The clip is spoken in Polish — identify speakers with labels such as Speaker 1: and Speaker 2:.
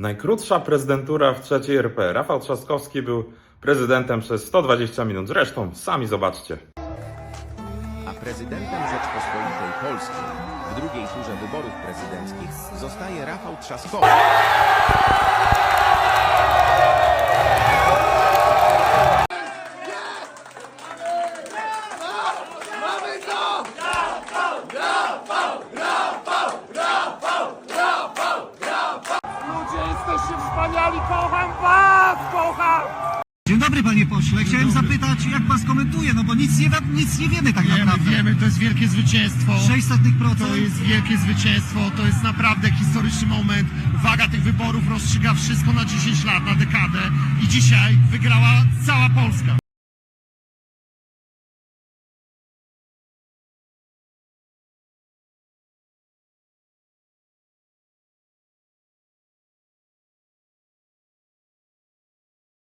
Speaker 1: Najkrótsza prezydentura w trzeciej RP. Rafał Trzaskowski był prezydentem przez 120 minut. Zresztą, sami zobaczcie.
Speaker 2: a prezydentem Rzeczpospolitej Polskiej w drugiej turze wyborów prezydenckich zostaje Rafał Trzaskowski.
Speaker 3: Jesteście wspaniali, kocham was, kocham!
Speaker 4: Dzień dobry panie pośle, chciałem zapytać jak pan skomentuje, no bo nic nie, wi- nic nie wiemy tak
Speaker 5: Wiemy,
Speaker 4: naprawdę.
Speaker 5: wiemy, to jest wielkie zwycięstwo.
Speaker 4: 600 procent.
Speaker 5: To jest wielkie zwycięstwo, to jest naprawdę historyczny moment. Waga tych wyborów rozstrzyga wszystko na 10 lat, na dekadę. I dzisiaj wygrała cała Polska.